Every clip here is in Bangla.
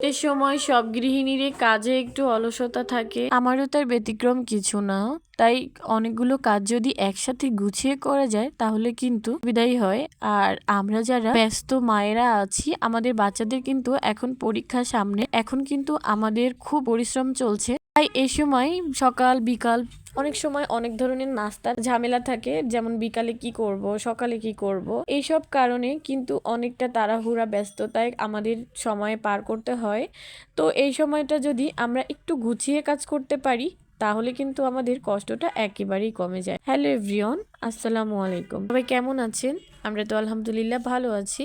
এ সময় সব গৃহিণীরই কাজে একটু অলসতা থাকে। আমারও তার ব্যতিক্রম কিছু না। তাই অনেকগুলো কাজ যদি একসাথে গুছিয়ে করা যায়, তাহলে কিন্তু বিদায় হয়। আর আমরা যারা ব্যস্ত মায়েরা আছি, আমাদের বাচ্চাদের কিন্তু এখন পরীক্ষা সামনে। এখন কিন্তু আমাদের খুব পরিশ্রম চলছে। তাই এ সময় সকাল, বিকাল অনেক সময় অনেক ধরনের নাস্তার ঝামেলা থাকে, যেমন বিকালে কি করব, সকালে কি করব, এইসব কারণে কিন্তু অনেকটা তাড়াহুড়া, ব্যস্ততায় আমাদের সময় পার করতে হয়। তো এই সময়টা যদি আমরা একটু গুছিয়ে কাজ করতে পারি তাহলে কিন্তু আমাদের কষ্টটা একেবারেই কমে যায়। হ্যালো এভরিওন আসসালামু আলাইকুম। সবাই কেমন আছেন? আমরা তো আলহামদুলিল্লাহ ভালো আছি।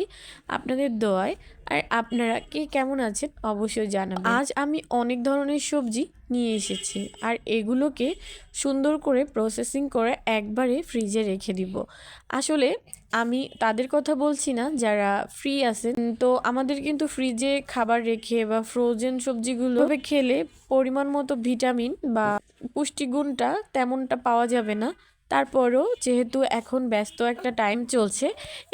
আপনাদের দোয়ায় আর আপনারা কে কেমন আছেন অবশ্যই জানাবেন। আজ আমি অনেক ধরনের সবজি নিয়ে এসেছি আর এগুলোকে সুন্দর করে প্রসেসিং করে একবারে ফ্রিজে রেখে দিব। আসলে আমি তাদের কথা বলছি না, যারা ফ্রি আছেন। তো আমাদের কিন্তু ফ্রিজে খাবার রেখে বা ফ্রোজেন সবজিগুলো খেলে পরিমাণ মতো ভিটামিন বা পুষ্টিগুণটা তেমনটা পাওয়া যাবে না। তারপরও যেহেতু এখন ব্যস্ত একটা টাইম চলছে,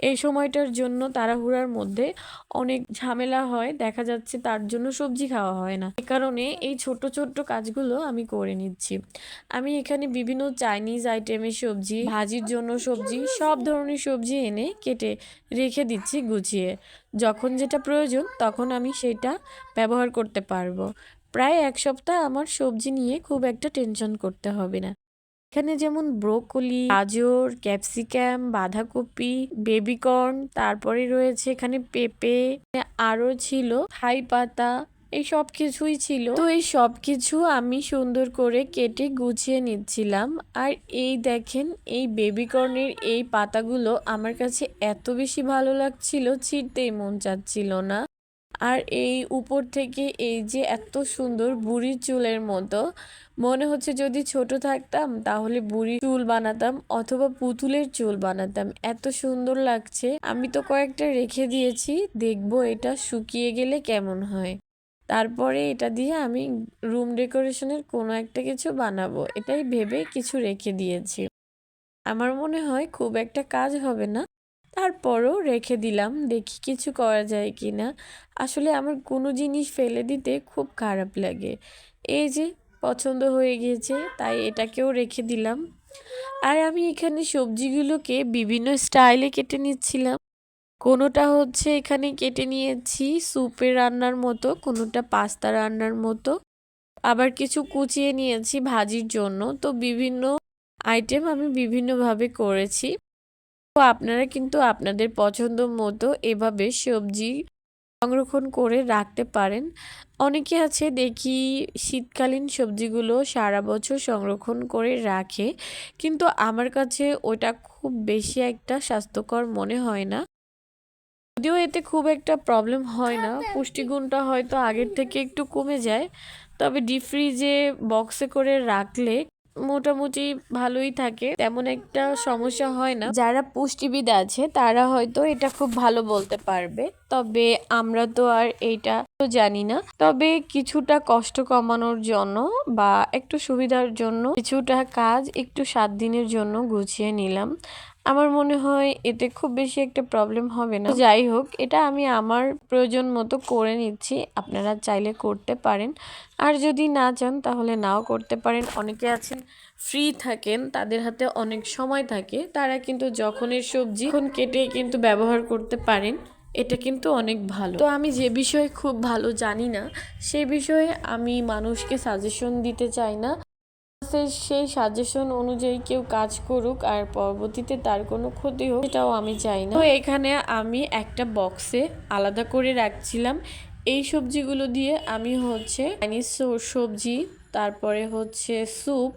এই সময়টার জন্য তাড়াহুড়ার মধ্যে অনেক ঝামেলা হয়। দেখা যাচ্ছে তার জন্য সবজি খাওয়া হয় না। এ কারণে এই ছোট ছোট কাজগুলো আমি করে নিচ্ছি। আমি এখানে বিভিন্ন চাইনিজ আইটেমের সবজি, ভাজির জন্য সবজি, সব ধরনের সবজি এনে কেটে রেখে দিচ্ছি গুছিয়ে। যখন যেটা প্রয়োজন তখন আমি সেটা ব্যবহার করতে পারব। প্রায় এক সপ্তাহ আমার সবজি নিয়ে খুব একটা টেনশন করতে হবে না। এখানে যেমন ব্রোকলি, গাজর, ক্যাপসিকাম, বাঁধাকপি, বেবিকর্ন, তারপরে রয়েছে এখানে পেঁপে, আরও ছিল থাই পাতা, এই সব কিছুই ছিল। তো এই সব কিছু আমি সুন্দর করে কেটে গুছিয়ে নিচ্ছিলাম। আর এই দেখেন, এই বেবিকর্নের এই পাতাগুলো আমার কাছে এত বেশি ভালো লাগছিল, ছিঁড়তেই মন চাচ্ছিল না। আর এই উপর থেকে এই যে এত সুন্দর বুড়ির চুলের মতো, মনে হচ্ছে যদি ছোট থাকতাম তাহলে বুড়ি চুল বানাতাম অথবা পুতুলের চুল বানাতাম। এত সুন্দর লাগছে। আমি তো কয়েকটা রেখে দিয়েছি, দেখব এটা শুকিয়ে গেলে কেমন হয়। তারপরে এটা দিয়ে আমি রুম ডেকোরেশনের কোনো একটা কিছু বানাবো, এটাই ভেবে কিছু রেখে দিয়েছি। আমার মনে হয় খুব একটা কাজ হবে না। তারপরও রেখে দিলাম, দেখি কিছু করা যায় কি না আসলে আমার কোনো জিনিস ফেলে দিতে খুব খারাপ লাগে। এই যে, পছন্দ হয়ে গিয়েছে, তাই এটাকেও রেখে দিলাম। আর আমি এখানে সবজিগুলোকে বিভিন্ন স্টাইলে কেটে নিচ্ছিলাম। কোনোটা হচ্ছে এখানে কেটে নিয়েছি স্যুপের রান্নার মতো, কোনোটা পাস্তা রান্নার মতো। আবার কিছু কুচিয়ে নিয়েছি ভাজির জন্য। তো বিভিন্ন আইটেম আমি বিভিন্নভাবে করেছি। তো আপনারা কিন্তু আপনাদের পছন্দ মতো এভাবে সবজি সংরক্ষণ করে রাখতে পারেন। অনেকে আছে দেখি শীতকালীন সবজিগুলো সারা বছর সংরক্ষণ করে রাখে কিন্তু আমার কাছে ওটা খুব বেশি একটা স্বাস্থ্যকর মনে হয় না। যদিও এতে খুব একটা প্রবলেম হয় না পুষ্টিগুণটা হয়তো আগের থেকে একটু কমে যায় তবে ডিপ ফ্রিজে বক্সে করে রাখলে মোটামুটি ভালোই থাকে, তেমন একটা সমস্যা হয় না। যারা পুষ্টিবিদ আছে, তারা হয়তো এটা খুব ভালো বলতে পারবে, তবে আমরা তো আর এইটা তো জানি না। তবে কিছুটা কষ্ট কমানোর জন্য বা একটু সুবিধার জন্য কিছুটা কাজ একটু সাত দিনের জন্য গুছিয়ে নিলাম। আমার মনে হয় এতে খুব বেশি একটা প্রবলেম হবে না। যাই হোক, এটা আমি আমার প্রয়োজন মতো করে নিচ্ছি। আপনারা চাইলে করতে পারেন। আর যদি না চান, তাহলে নাও করতে পারেন। অনেকে আছেন ফ্রি থাকেন, তাদের হাতে অনেক সময় থাকে। তারা কিন্তু যখনের সবজি এখন কেটে কিন্তু ব্যবহার করতে পারেন, এটা কিন্তু অনেক ভালো। তো আমি যে বিষয়ে খুব ভালো জানি না, সে বিষয়ে আমি মানুষকে সাজেশন দিতে চাই না। সেই সাজেশন অনুযায়ী কেউ কাজ করুক আর পরবর্তীতে তার কোনো ক্ষতি হোক, সেটাও আমি চাই না। তো এখানে আমি একটা বক্সে আলাদা করে রাখছিলাম। এই সবজিগুলো দিয়ে আমি হচ্ছে চাইনিজ সবজি, তারপরে হচ্ছে স্যুপ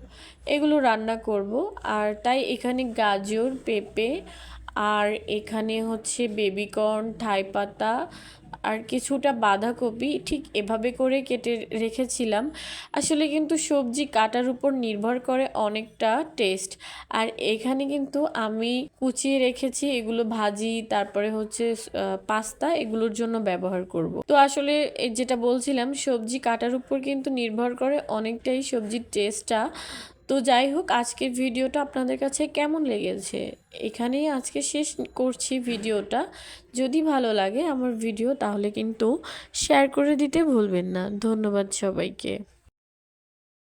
এগুলো রান্না করব। আর তাই এখানে গাজর, পেঁপে, আর এখানে হচ্ছে বেবিকর্ন থাই পাতা আর কিছুটা বাঁধাকপি ঠিক এভাবে করে কেটে রেখেছিলাম। আসলে কিন্তু সবজি কাটার উপর নির্ভর করে অনেকটা টেস্ট। আর এখানে কিন্তু আমি কুচিয়ে রেখেছি এগুলো ভাজি, তারপরে হচ্ছে পাস্তা এগুলোর জন্য ব্যবহার করব। তো আসলে যেটা বলছিলাম, সবজি কাটার উপর কিন্তু নির্ভর করে অনেকটাই সবজির টেস্টটা। তো যাই হোক, আজকের ভিডিওটা আপনাদের কাছে কেমন লেগেছে? এখানেই আজকে শেষ করছি ভিডিওটা। যদি ভালো লাগে আমার ভিডিও, তাহলে কিন্তু শেয়ার করে দিতে ভুলবেন না। ধন্যবাদ সবাইকে।